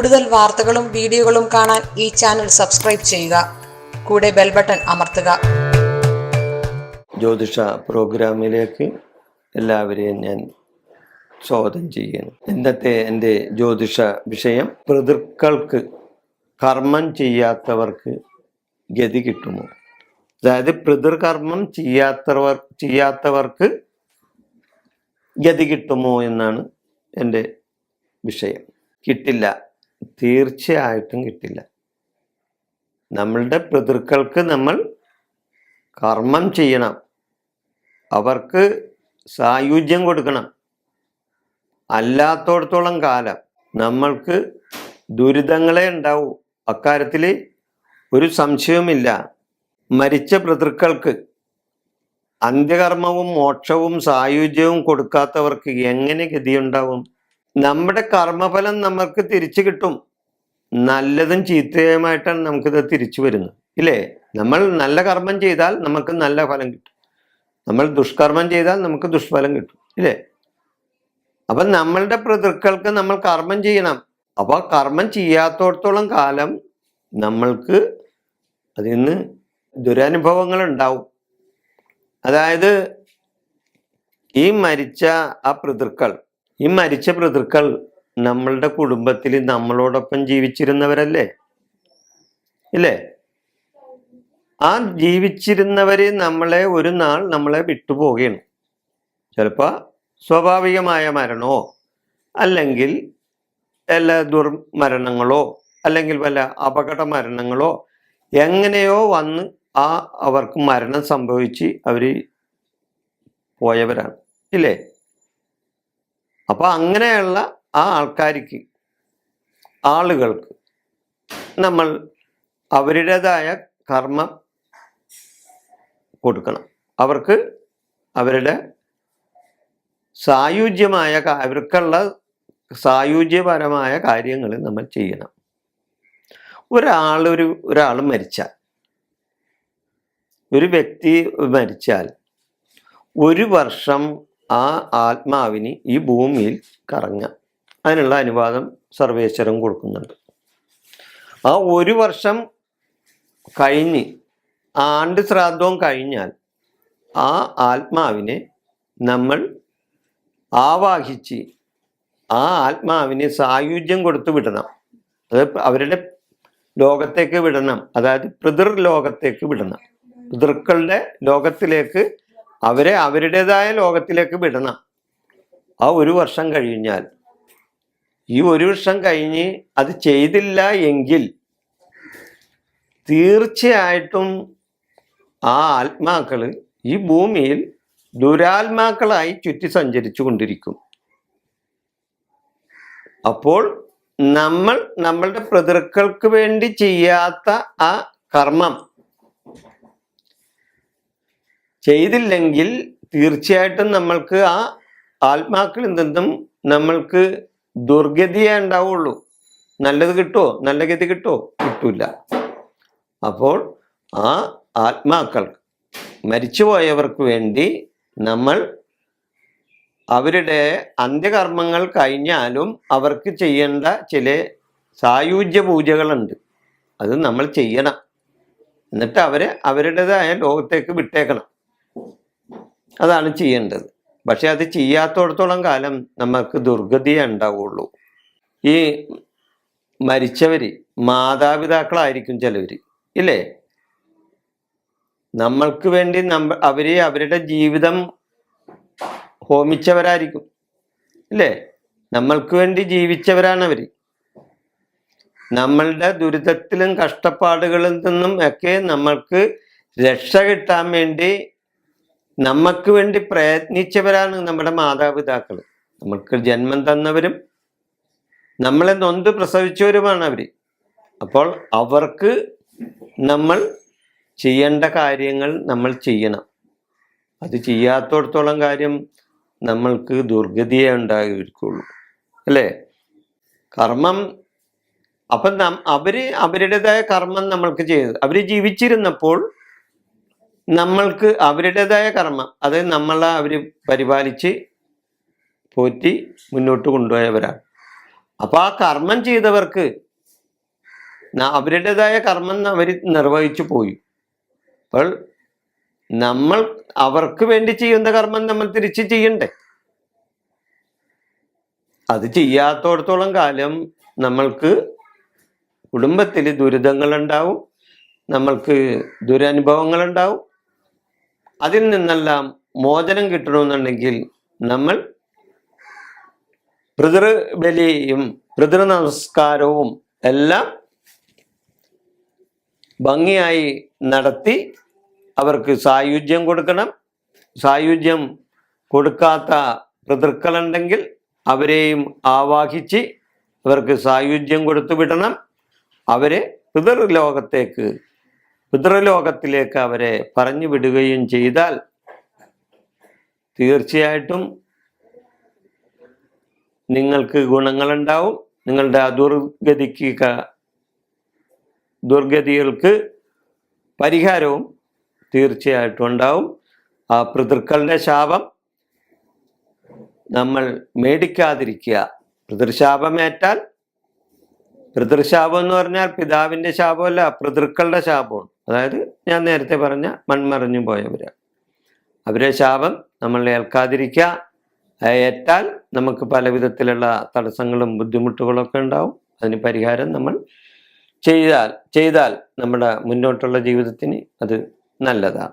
കൂടുതൽ വാർത്തകളും വീഡിയോകളും കാണാൻ ഈ ചാനൽ സബ്സ്ക്രൈബ് ചെയ്യുക. കൂടെ ബെൽ ബട്ടൺ അമർത്തുക. ജ്യോതിഷ പ്രോഗ്രാമിലേക്ക് എല്ലാവരെയും ഞാൻ സ്വാഗതം ചെയ്യുന്നു. ഇന്നത്തെ എന്റെ ജ്യോതിഷ വിഷയം പിതൃക്കൾക്ക് കർമ്മം ചെയ്യാത്തവർക്ക് ഗതി കിട്ടുമോ? അതായത് പിതൃകർമ്മം ചെയ്യാത്തവർ ചെയ്യാത്തവർക്ക് ഗതി കിട്ടുമോ എന്നാണ് എന്റെ വിഷയം. കിട്ടില്ല. തീർച്ചയായിട്ടും കിട്ടില്ല. നമ്മളുടെ പിതൃക്കൾക്ക് നമ്മൾ കർമ്മം ചെയ്യണം. അവർക്ക് സായുജ്യം കൊടുക്കണം. അല്ലാത്തോടത്തോളം കാലം നമ്മൾക്ക് ദുരിതങ്ങളെ ഉണ്ടാവൂ. അക്കാര്യത്തിൽ ഒരു സംശയവുമില്ല. മരിച്ച പിതൃക്കൾക്ക് അന്ത്യകർമ്മവും മോക്ഷവും സായുജ്യവും കൊടുക്കാത്തവർക്ക് എങ്ങനെ ഗതിയുണ്ടാവും? നമ്മുടെ കർമ്മഫലം നമുക്ക് തിരിച്ചു കിട്ടും. നല്ലതും ചീത്തയുമായിട്ടാണ് നമുക്കിത് തിരിച്ചു വരുന്നത്. ഇല്ലേ? നമ്മൾ നല്ല കർമ്മം ചെയ്താൽ നമുക്ക് നല്ല ഫലം കിട്ടും. നമ്മൾ ദുഷ്കർമ്മം ചെയ്താൽ നമുക്ക് ദുഷ്ഫലം കിട്ടും. ഇല്ലേ? അപ്പം നമ്മളുടെ പിതൃക്കൾക്ക് നമ്മൾ കർമ്മം ചെയ്യണം. അപ്പോൾ കർമ്മം ചെയ്യാത്തോടത്തോളം കാലം നമ്മൾക്ക് അതിൽ നിന്ന് ദുരനുഭവങ്ങൾ ഉണ്ടാവും. അതായത് ഈ മരിച്ച ആ പിതൃക്കൾ ഈ മരിച്ച പിതൃക്കൾ നമ്മളുടെ കുടുംബത്തിൽ നമ്മളോടൊപ്പം ജീവിച്ചിരുന്നവരല്ലേ? ഇല്ലേ? ആ ജീവിച്ചിരുന്നവര് നമ്മളെ ഒരു നാൾ നമ്മളെ വിട്ടുപോവുകയാണ് ചിലപ്പോൾ സ്വാഭാവികമായ മരണമോ അല്ലെങ്കിൽ വല്ല ദുർമരണങ്ങളോ അല്ലെങ്കിൽ വല്ല അപകട മരണങ്ങളോ എങ്ങനെയോ വന്ന് ആ അവർക്ക് മരണം സംഭവിച്ച് അവർ പോയവരാണ്. ഇല്ലേ? അപ്പൊ അങ്ങനെയുള്ള ആ ആൾക്കാർക്ക് ആളുകൾക്ക് നമ്മൾ അവരുടേതായ കർമ്മം കൊടുക്കണം. അവർക്ക് അവരുടെ സായുജ്യമായ അവർക്കുള്ള സായുജ്യപരമായ കാര്യങ്ങൾ നമ്മൾ ചെയ്യണം. ഒരാൾ ഒരു ഒരാൾ മരിച്ചാൽ ഒരു വ്യക്തി മരിച്ചാൽ ഒരു വർഷം ആ ആത്മാവിന് ഈ ഭൂമിയിൽ കറങ്ങാം അതിനുള്ള അനുവാദം സർവേശ്വരൻ കൊടുക്കുന്നുണ്ട്. ആ ഒരു വർഷം കഴിഞ്ഞ് ആണ്ട് ശ്രാദ്ധവും കഴിഞ്ഞാൽ ആ ആത്മാവിനെ നമ്മൾ ആവാഹിച്ച് ആ ആത്മാവിനെ സായുജ്യം കൊടുത്തു വിടണം. അത് അവരുടെ ലോകത്തേക്ക് വിടണം. അതായത് പിതൃ ലോകത്തേക്ക് വിടണം. പിതൃക്കളുടെ ലോകത്തിലേക്ക് അവരെ അവരുടേതായ ലോകത്തിലേക്ക് വിടണം. ആ ഒരു വർഷം കഴിഞ്ഞാൽ ഈ ഒരു വർഷം കഴിഞ്ഞ് അത് ചെയ്തില്ല എങ്കിൽ തീർച്ചയായിട്ടും ആ ആത്മാക്കൾ ഈ ഭൂമിയിൽ ദുരാത്മാക്കളായി ചുറ്റി സഞ്ചരിച്ചു കൊണ്ടിരിക്കും. അപ്പോൾ നമ്മൾ നമ്മളുടെ പിതൃക്കൾക്ക് വേണ്ടി ചെയ്യാത്ത ആ കർമ്മം ചെയ്തില്ലെങ്കിൽ തീർച്ചയായിട്ടും നമ്മൾക്ക് ആ ആത്മാക്കളിൽ നിന്നും നമ്മൾക്ക് ദുർഗതിയേ ഉണ്ടാവുള്ളൂ. നല്ലത് കിട്ടുമോ നല്ല ഗതി കിട്ടുമോ കിട്ടൂല. അപ്പോൾ ആ ആത്മാക്കൾ മരിച്ചുപോയവർക്ക് വേണ്ടി നമ്മൾ അവരുടെ അന്ത്യകർമ്മങ്ങൾ കഴിഞ്ഞാലും അവർക്ക് ചെയ്യേണ്ട ചില സായുജ്യ പൂജകളുണ്ട്. അത് നമ്മൾ ചെയ്യണം. എന്നിട്ട് അവരെ അവരുടേതായ ലോകത്തേക്ക് വിട്ടേക്കണം. അതാണ് ചെയ്യേണ്ടത്. പക്ഷെ അത് ചെയ്യാത്തടത്തോളം കാലം നമുക്ക് ദുർഗതിയേ ഉണ്ടാവുള്ളൂ. ഈ മരിച്ചവര് മാതാപിതാക്കളായിരിക്കും ചിലവര് ഇല്ലേ? നമ്മൾക്ക് വേണ്ടി നമ്മ അവർ അവരുടെ ജീവിതം ഹോമിച്ചവരായിരിക്കും ഇല്ലേ? നമ്മൾക്ക് വേണ്ടി ജീവിച്ചവരാണ് അവർ നമ്മളുടെ ദുരിതത്തിലും കഷ്ടപ്പാടുകളിൽ നിന്നും ഒക്കെ നമ്മൾക്ക് രക്ഷ കിട്ടാൻ വേണ്ടി നമുക്ക് വേണ്ടി പ്രയത്നിച്ചവരാണ് നമ്മുടെ മാതാപിതാക്കൾ. നമ്മൾക്ക് ജന്മം തന്നവരും നമ്മളെ നൊന്ത് പ്രസവിച്ചവരുമാണ് അവർ അപ്പോൾ അവർക്ക് നമ്മൾ ചെയ്യേണ്ട കാര്യങ്ങൾ നമ്മൾ ചെയ്യണം. അത് ചെയ്യാത്തടത്തോളം കാര്യം നമ്മൾക്ക് ദുർഗതിയെ ഉണ്ടായിരിക്കുള്ളൂ. അല്ലേ? കർമ്മം അപ്പം നം അവർ അവരുടേതായ കർമ്മം നമ്മൾക്ക് ചെയ്തത് അവർ ജീവിച്ചിരുന്നപ്പോൾ നമ്മൾക്ക് അവരുടേതായ കർമ്മം. അത് നമ്മളെ അവർ പരിപാലിച്ച് പോറ്റി മുന്നോട്ട് കൊണ്ടുപോയവരാണ്. അപ്പോൾ ആ കർമ്മം ചെയ്തവർക്ക് അവരുടേതായ കർമ്മം അവർ നിർവഹിച്ചു പോയി. അപ്പോൾ നമ്മൾ അവർക്ക് വേണ്ടി ചെയ്യുന്ന കർമ്മം നമ്മൾ തിരിച്ച് ചെയ്യണ്ടേ? അത് ചെയ്യാത്തോടത്തോളം കാലം നമ്മൾക്ക് കുടുംബത്തിൽ ദുരിതങ്ങൾ ഉണ്ടാവും നമ്മൾക്ക് ദുരനുഭവങ്ങൾ ഉണ്ടാവും അതിൽ നിന്നെല്ലാം മോചനം കിട്ടണമെന്നുണ്ടെങ്കിൽ നമ്മൾ പിതൃബലിയും പിതൃ നമസ്കാരവും എല്ലാം ഭംഗിയായി നടത്തി അവർക്ക് സായുജ്യം കൊടുക്കണം. സായുജ്യം കൊടുക്കാത്ത പിതൃക്കളുണ്ടെങ്കിൽ അവരെയും ആവാഹിച്ച് അവർക്ക് സായുജ്യം കൊടുത്തു വിടണം അവരെ പിതൃലോകത്തേക്ക് പിതൃലോകത്തിലേക്ക് അവരെ പറഞ്ഞു വിടുകയും ചെയ്താൽ തീർച്ചയായിട്ടും നിങ്ങൾക്ക് ഗുണങ്ങളുണ്ടാവും. നിങ്ങളുടെ ദുർഗതിക്ക് ദുർഗതികൾക്ക് പരിഹാരവും തീർച്ചയായിട്ടും ഉണ്ടാവും. ആ പിതൃക്കളുടെ ശാപം നമ്മൾ മേടിക്കാതിരിക്കുക. പിതൃശാപമേറ്റാൽ പിതൃശാപം എന്ന് പറഞ്ഞാൽ പിതാവിന്റെ ശാപമല്ല പിതൃക്കളുടെ ശാപമാണ്. അതായത് ഞാൻ നേരത്തെ പറഞ്ഞ മൺമറിഞ്ഞു പോയവര്. അവരെ ശാപം നമ്മൾ ഏൽക്കാതിരിക്കുക. ഏറ്റാൽ നമുക്ക് പല വിധത്തിലുള്ള തടസ്സങ്ങളും ബുദ്ധിമുട്ടുകളൊക്കെ ഉണ്ടാവും. അതിന് പരിഹാരം നമ്മൾ ചെയ്താൽ ചെയ്താൽ നമ്മുടെ മുന്നോട്ടുള്ള ജീവിതത്തിന് അത് നല്ലതാണ്.